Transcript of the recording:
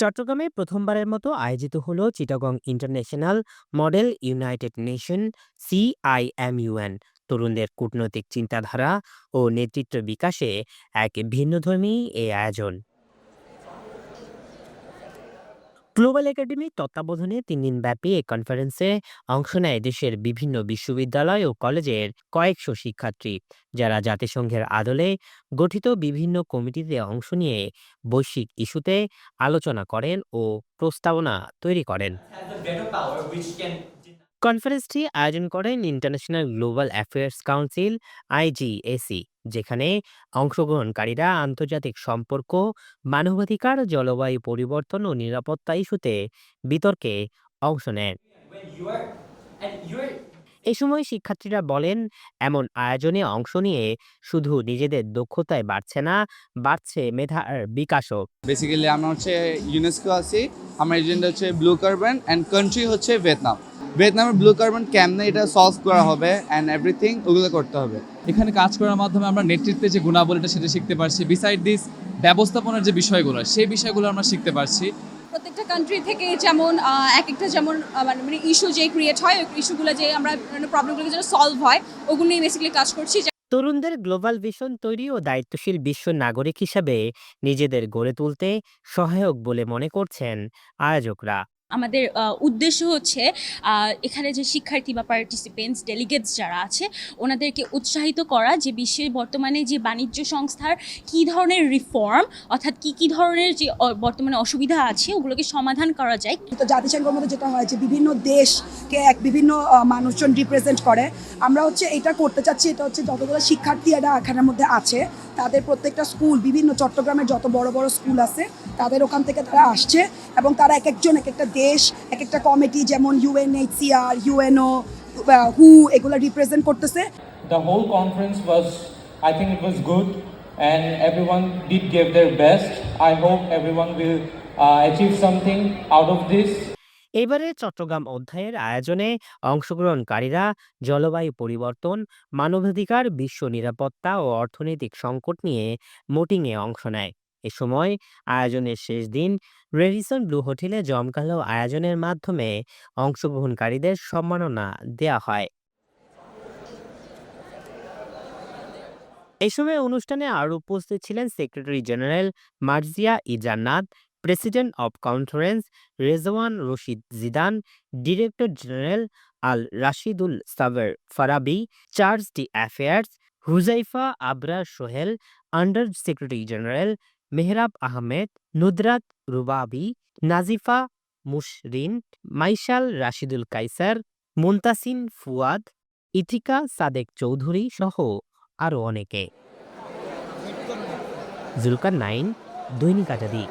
চট্টগ্রামে প্রথমবারের মতো আয়োজিত হল Chittagong international model united nation CIMUN. তরুণদের কূটনৈতিক চিন্তাধারা ও নেতৃত্ব বিকাশে এক ভিন্নধর্মী এই আয়োজন। গ্লোবাল একাডেমির তত্ত্বাবধানে তিন দিনব্যাপী এই কনফারেন্সে অংশ নেয় দেশের বিভিন্ন বিশ্ববিদ্যালয় ও কলেজের কয়েকশো শিক্ষার্থী, যারা জাতিসংঘের আদলে গঠিত বিভিন্ন কমিটিতে অংশ নিয়ে বৈশ্বিক ইস্যুতে আলোচনা করেন ও প্রস্তাবনা তৈরি করেন। কনফারেন্সটি আয়োজন করেন international global affairs council IGAC যেখানে অংশগ্রহণকারীরা আন্তর্জাতিক সম্পর্ক, মানবাধিকার, জলবায়ু পরিবর্তন ও নিরাপত্তা ইস্যুতে বিতর্কে অংশ নেন। এ সময় শিক্ষার্থীরা বলেন, এমন আয়োজনে অংশ নিয়ে শুধু নিজেদের দক্ষতায় বাড়ছে না, বাড়ছে মেধার বিকাশও। বেসিক্যালি আমরা হচ্ছে ইউনেস্কো আছি, আমার এজেন্ডা হচ্ছে ব্লু কার্বন অ্যান্ড কান্ট্রি হচ্ছে ভিয়েতনাম ভিয়েতনামের ব্লু কার্বন কেমনে এটা সলভ করা হবে অ্যান্ড এভরিথিং ওগুলো করতে হবে। এখানে কাজ করার মাধ্যমে আমরা নেতৃত্বে যে গুণাবলীটা সেটা শিখতে পারছি। বিসাইড দিস ব্যবস্থাপনার যে বিষয়গুলো সেই বিষয়গুলো আমরা শিখতে পারছি। প্রত্যেকটা কান্ট্রি থেকে যেমন এক একটা যেমন মানে মানে ইস্যু যে ক্রিয়েট হয় ওই ইস্যুগুলো যে আমরা প্রবলেমগুলো যেন সলভ হয় ওগুলো নিয়ে বেসিক্যালি কাজ করছি। তরুণদের গ্লোবাল ভিশন তৈরি ও দায়িত্বশীল বিশ্ব নাগরিক হিসাবে নিজেদের গড়ে তুলতে সহায়ক বলে মনে করছেন আয়োজকরা। আমাদের উদ্দেশ্য হচ্ছে এখানে যে শিক্ষার্থী বা পার্টিসিপেন্টস ডেলিগেটস যারা আছে, ওনাদেরকে উৎসাহিত করা যে বিশ্বের বর্তমানে যে বাণিজ্য সংস্থার কী ধরনের রিফর্ম অর্থাৎ কী কী ধরনের যে বর্তমানে অসুবিধা আছে, ওগুলোকে সমাধান করা যায়। তো জাতিসংঘের মধ্যে যেটা হয় যে বিভিন্ন দেশকে এক বিভিন্ন মানুষজন রিপ্রেজেন্ট করে। আমরা হচ্ছে এটা করতে চাচ্ছি, এটা হচ্ছে যতগুলো শিক্ষার্থী শিক্ষার্থীরা এখানের মধ্যে আছে, তাদের প্রত্যেকটা স্কুল, বিভিন্ন চট্টগ্রামের যত বড় বড় স্কুল আছে, তাদের ওখান থেকে তারা আসছে এবং তারা এক একজন এক একটা দেশ এক একটা কমিটি যেমন ইউএনএইচসিআর ইউএনও হু এগুলো রিপ্রেজেন্ট করতেছে। The whole conference was i think it was good and everyone did give their best. I hope everyone will uh, achieve something out of this. এবারে চট্টগ্রাম অধ্যায়ের আয়োজনে অংশগ্রহণকারীরা জলবায়ু পরিবর্তন মানবাধিকার বিশ্ব নিরাপত্তা ও অর্থনৈতিক সংকট নিয়ে মোটিংয়ে অংশ নেয়। এ সময় আয়োজনের শেষ দিন রেডিসন ব্লু হোটেলে জমকালো আয়োজনের মাধ্যমে অংশগ্রহণকারীদের সম্মাননা দেয়া হয়। এই সময় অনুষ্ঠানে আরও উপস্থিত ছিলেন secretary general Marzia e Jannat president of conference Rezwan Rashid Zidan, director general Al Rashidul Saber Farabi, charge d affaires Huzaifa Abrar Sohel, under secretary general Mehrab Ahmed, Nudrat Rubabi, Nazifa Mushrin, Maishal Rashidul Kaiser, Muntasin Fuad, Ethika Sadek Chowdhury সহ আরও অনেকে। Zulkar nine, দৈনিক আজাদি।